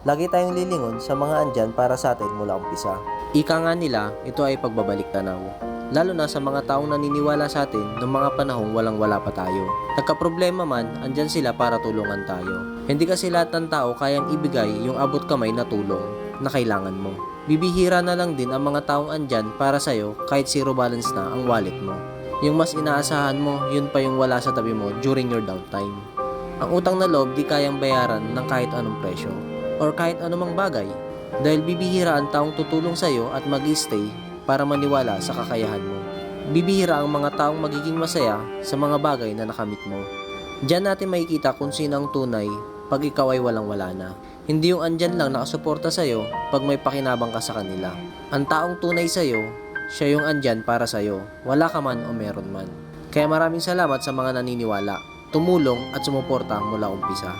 lagi tayong lilingon sa mga andyan para sa atin mula umpisa. Ika nga nila, ito ay pagbabalik tanaw. Lalo na sa mga taong naniniwala sa atin noong mga panahong walang wala pa tayo. Nagka-problema man, andyan sila para tulungan tayo. Hindi kasi lahat ng tao kayang ibigay yung abot kamay na tulong na kailangan mo. Bibihira na lang din ang mga taong andyan para sa'yo kahit zero balance na ang wallet mo. Yung mas inaasahan mo, yun pa yung wala sa tabi mo during your downtime. Ang utang na loob di kayang bayaran ng kahit anong presyo or kahit anumang bagay dahil bibihira ang taong tutulong sa iyo at mag stay para maniwala sa kakayahan mo. Bibihira ang mga taong magiging masaya sa mga bagay na nakamit mo. Diyan natin makikita kung sino ang tunay pag ikaw ay walang-wala na. Hindi yung andyan lang nakasuporta sa'yo pag may pakinabang ka sa kanila. Ang taong tunay sa'yo, siya yung andyan para sa'yo, wala ka man o meron man. Kaya maraming salamat sa mga naniniwala, tumulong at sumuporta mula umpisa.